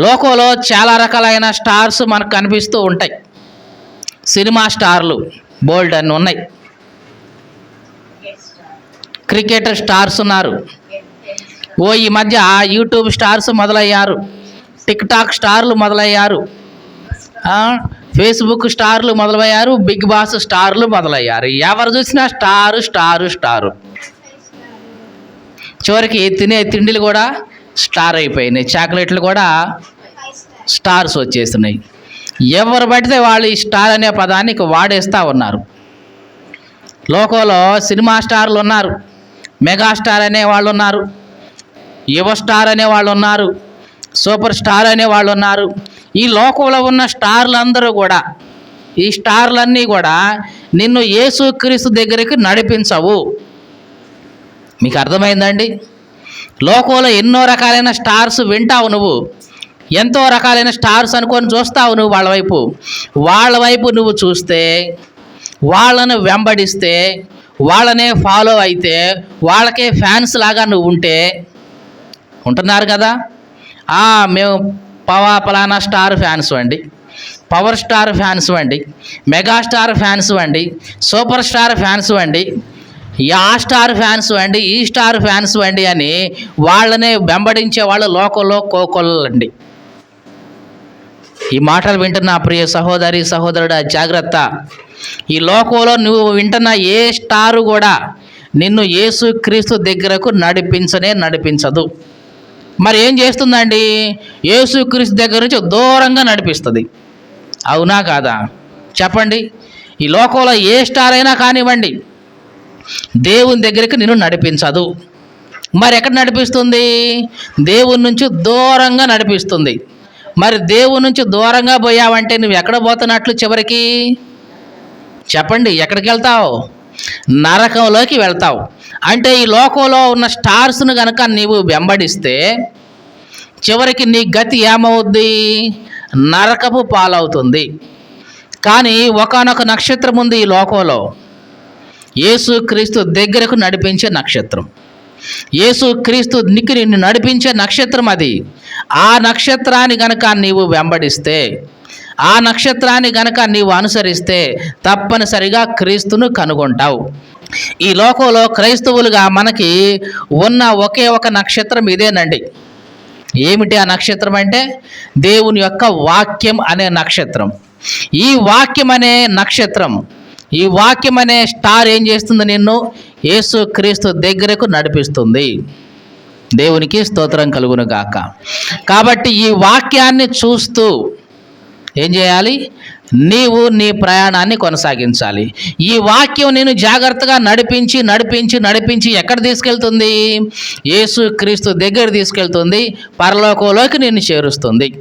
లోకంలో చాలా రకాలైన స్టార్స్ మనకు కనిపిస్తూ ఉంటాయి. సినిమా స్టార్లు బోల్డ్ అని ఉన్నాయి. క్రికెటర్ స్టార్స్ ఉన్నారు. ఓ ఈ మధ్య యూట్యూబ్ స్టార్స్ మొదలయ్యారు. టిక్ టాక్ స్టార్లు మొదలయ్యారు. ఫేస్బుక్ స్టార్లు మొదలయ్యారు. బిగ్ బాస్ స్టార్లు మొదలయ్యారు. ఎవరు చూసినా స్టారు స్టారు స్టారు. చివరికి తినే తిండిలు కూడా స్టార్ అయిపోయినాయి. చాక్లెట్లు కూడా స్టార్స్ వచ్చేస్తున్నాయి. ఎవరు పడితే వాళ్ళు ఈ స్టార్ అనే పదానికి వాడేస్తూ ఉన్నారు. లోకంలో సినిమా స్టార్లు ఉన్నారు. మెగాస్టార్ అనే వాళ్ళు ఉన్నారు. యువ స్టార్ అనే వాళ్ళు ఉన్నారు. సూపర్ స్టార్ అనే వాళ్ళు ఉన్నారు. ఈ లోకంలో ఉన్న స్టార్లు అందరూ కూడా ఈ స్టార్లన్నీ కూడా నిన్ను యేసుక్రీస్తు దగ్గరికి నడిపించవు. మీకు అర్థమైందండి లోకంలో ఎన్నో రకాలైన స్టార్స్ వింటావు నువ్వు. ఎంతో రకాలైన స్టార్స్ అనుకొని చూస్తావు నువ్వు వాళ్ళ వైపు. వాళ్ళ వైపు నువ్వు చూస్తే వాళ్ళను వెంబడిస్తే వాళ్ళనే ఫాలో అయితే వాళ్ళకే ఫ్యాన్స్ లాగా నువ్వు ఉంటే ఉంటున్నారు కదా? మేము పవా పలానా స్టార్ ఫ్యాన్స్ అండి. పవర్ స్టార్ ఫ్యాన్స్ అండి. మెగాస్టార్ ఫ్యాన్స్ అండి. సూపర్ స్టార్ ఫ్యాన్స్ అండి. ఆ స్టార్ ఫ్యాన్స్ అండి ఈ స్టార్ ఫ్యాన్స్ అండి అని వాళ్ళనే వెంబడించే వాళ్ళు లోకంలో కోకొల్లండి ఈ మాటలు వింటున్న ప్రియ సహోదరి సహోదరుడా జాగ్రత్త. ఈ లోకంలో నువ్వు వింటున్న ఏ స్టారు కూడా నిన్ను యేసుక్రీస్తు దగ్గరకు నడిపించనే నడిపించదు. మరి ఏం చేస్తుందండి? యేసుక్రీస్తు దగ్గర నుంచి దూరంగా నడిపిస్తుంది. అవునా కాదా? చెప్పండి. ఈ లోకంలో ఏ స్టార్ అయినా కానివ్వండి. దేవుని దగ్గరికి నేను నడిపించదు. మరి ఎక్కడ నడిపిస్తుంది? దేవుని నుంచి దూరంగా నడిపిస్తుంది. మరి దేవుని నుంచి దూరంగా పోయావంటే నువ్వు ఎక్కడ పోతున్నట్లు చివరికి? చెప్పండి ఎక్కడికి వెళ్తావు? నరకంలోకి వెళ్తావు. అంటే ఈ లోకంలో ఉన్న స్టార్స్ను కనుక నీవు వెంబడిస్తే చివరికి నీ గతి ఏమవుద్ది? నరకపు పాలవుతుంది. కానీ ఒకానొక నక్షత్రం ఉంది ఈ లోకంలో. యేసుక్రీస్తు దగ్గరకు నడిపించే నక్షత్రం. యేసుక్రీస్తు నికి నిన్ను నడిపించే నక్షత్రం అది. ఆ నక్షత్రాన్ని గనక నీవు వెంబడిస్తే ఆ నక్షత్రాన్ని గనక నీవు అనుసరిస్తే తప్పనిసరిగా క్రీస్తును కనుగొంటావు. ఈ లోకంలో క్రైస్తవులుగా మనకి ఉన్న ఒకే ఒక నక్షత్రం ఇదేనండి. ఏమిటి ఆ నక్షత్రం అంటే? దేవుని యొక్క వాక్యం అనే నక్షత్రం. ఈ వాక్యం అనే నక్షత్రం ఈ వాక్యం అనే స్టార్ ఏం చేస్తుంది నిన్ను? యేసు క్రీస్తు దగ్గరకు నడిపిస్తుంది. దేవునికి స్తోత్రం కలుగును గాక. కాబట్టి ఈ వాక్యాన్ని చూస్తూ ఏం చేయాలి? నీవు నీ ప్రయాణాన్ని కొనసాగించాలి. ఈ వాక్యం నేను జాగ్రత్తగా నడిపించి నడిపించి నడిపించి ఎక్కడ తీసుకెళ్తుంది? యేసు క్రీస్తు దగ్గర తీసుకెళ్తుంది. పరలోకంలోకి నిన్ను చేరుస్తుంది.